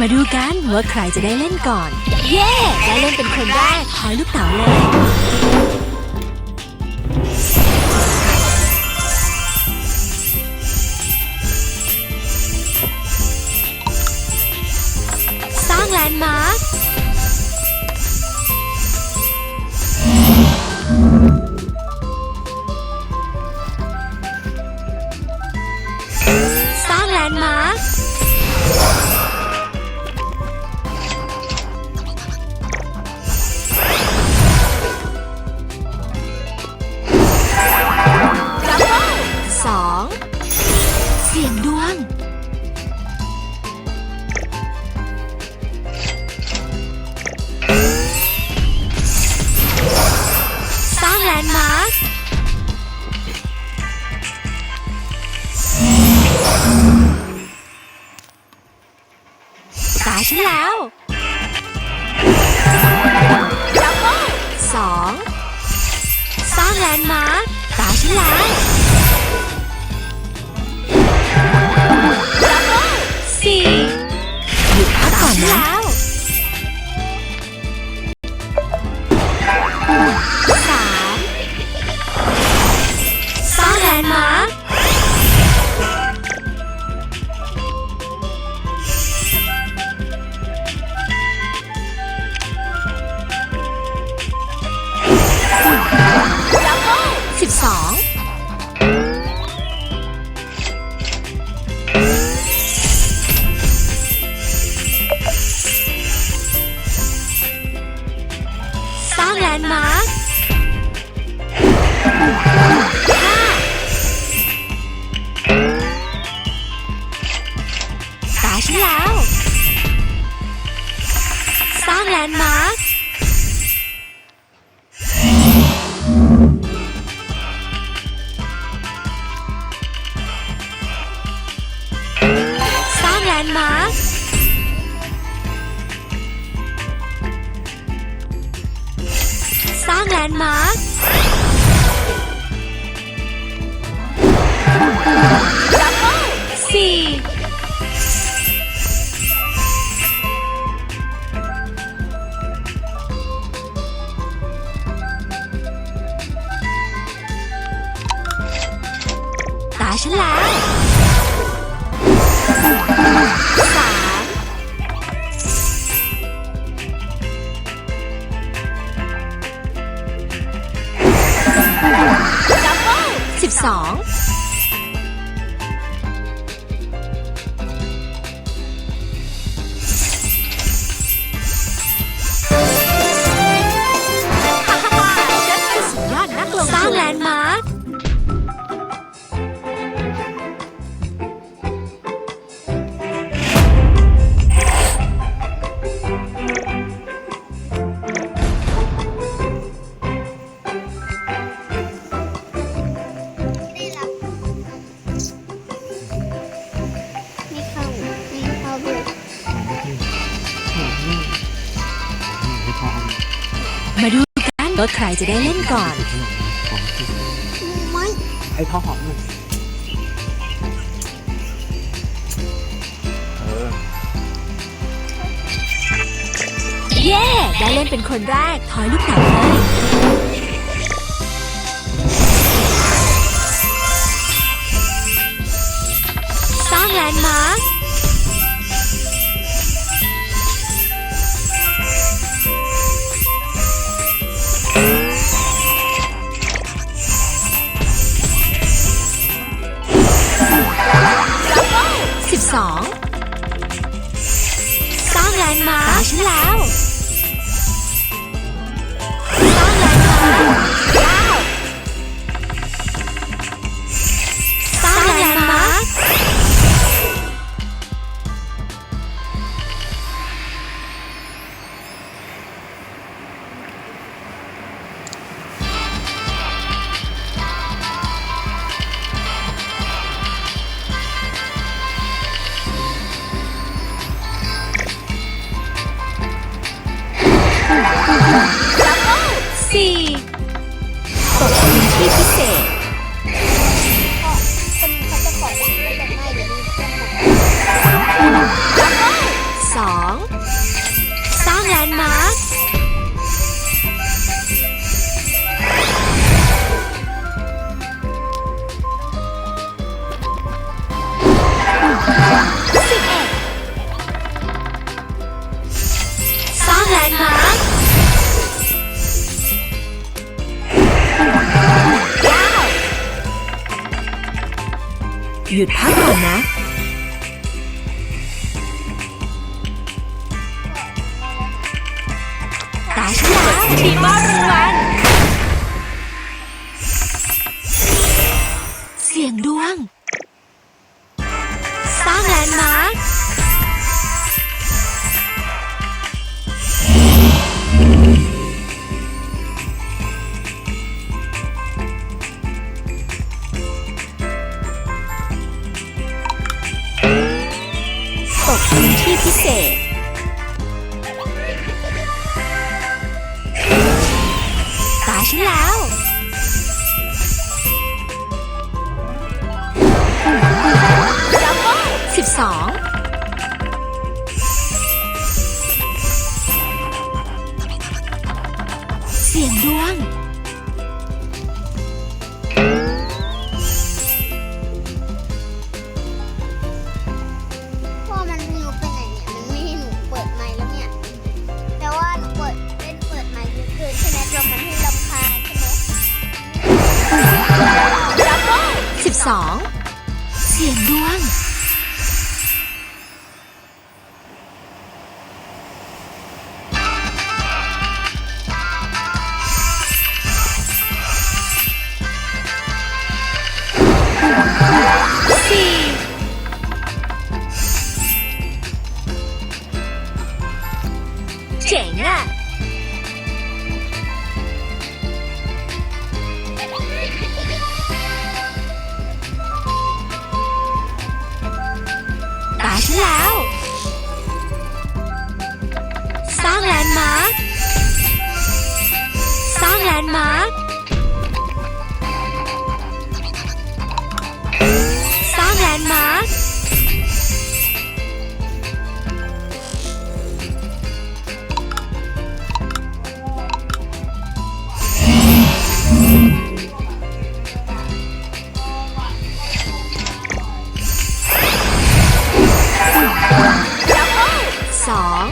มาดูกันว่าใครจะได้เล่นก่อน เย้ได้เล่นเป็นคนแรกทอยลูกเต๋าเลย สร้างแลนด์มา 2. สร้างแลนด์มาร์คตาชิลา สองสร้างแลนด์มาร์คห้าตาฉันแล้ว สร้างแลนด์มาร์ค สี่ตาฉันแล้วสามสิบสอง ใครจะได้เล่นก่อนของที่ไม่ให้พ่อหอมหน่อยเออเย้ได้เล่นเป็นคนแรกทอยลูกเต๋าเลยสร้างแลนด์มาร์ค สิบสร้างแลนด์มาร์คฉันแล้ว ทีมมอบรางวัลเสียงดวง สร้างแลนด์มาร์คตกพื้นที่พิเศษ แล้ว สิบสองเสียงดวง มาร์คสร้างแลนด์มาร์คสอง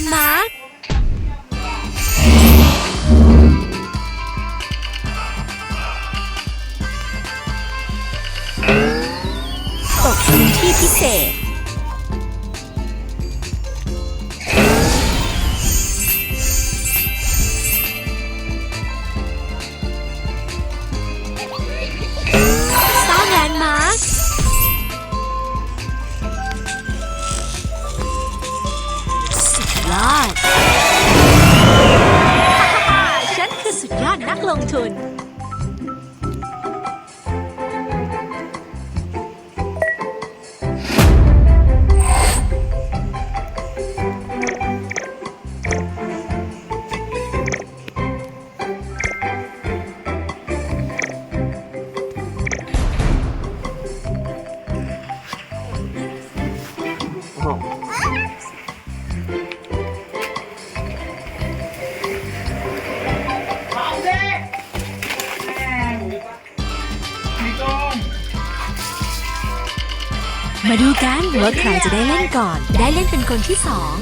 นด์มาร์คตกพื้นที่พิเศษ มาดูกันว่าใครจะได้เล่นก่อน ได้เล่นเป็นคนที่สอง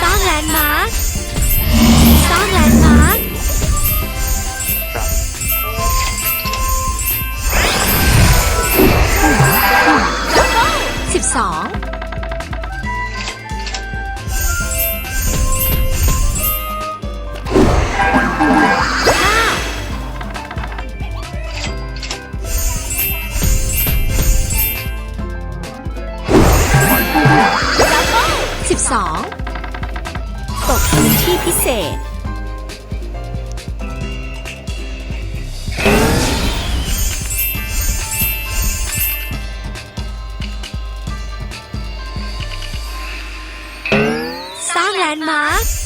สร้างแลนด์มาร์คสร้างแลนด์มาร์คสิบสอง ษ สร้างแลนด์มาร์ค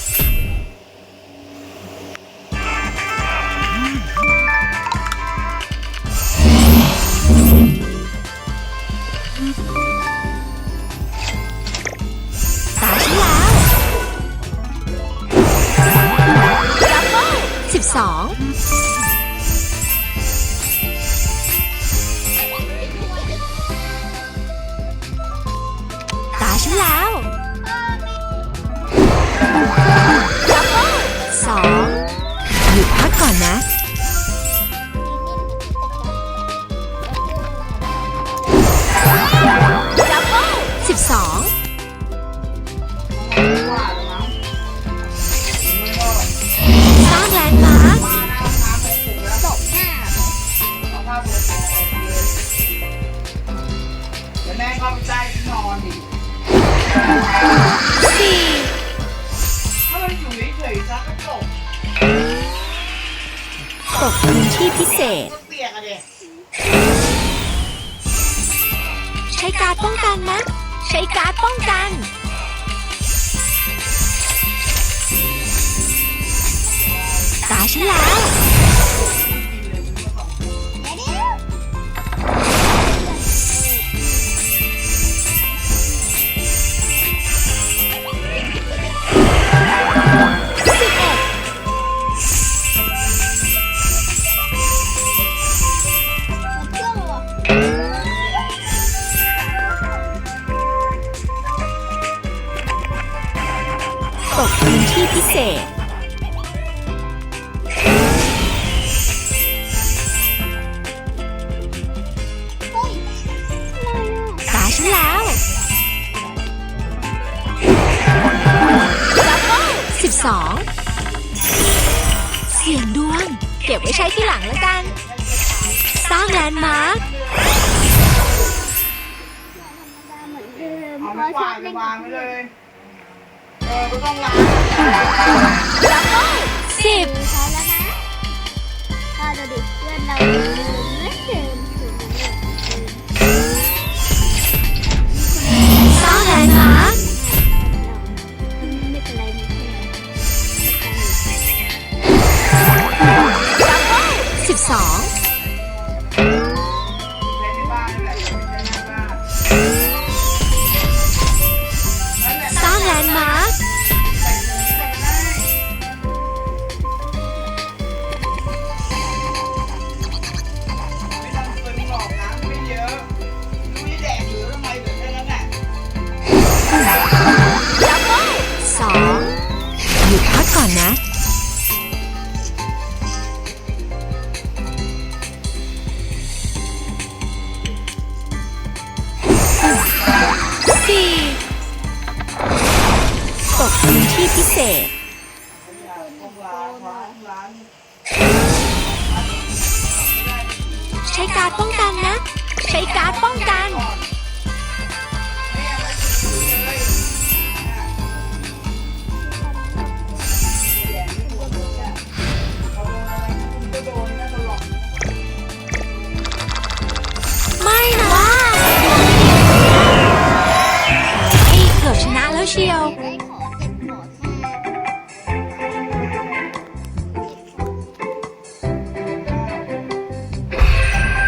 Anna กพื้นที่พิเศษ ตาฉันแล้วสิบสองเสียงดวง เก็บไว้ใช้ที่หลังแล้วกัน สร้างแลนด์มาร์คเอามาวางไปวางไว้เลย สิบพอแล้วนะก็ดูดิเพื่อนเราเหมือนเดิม Anna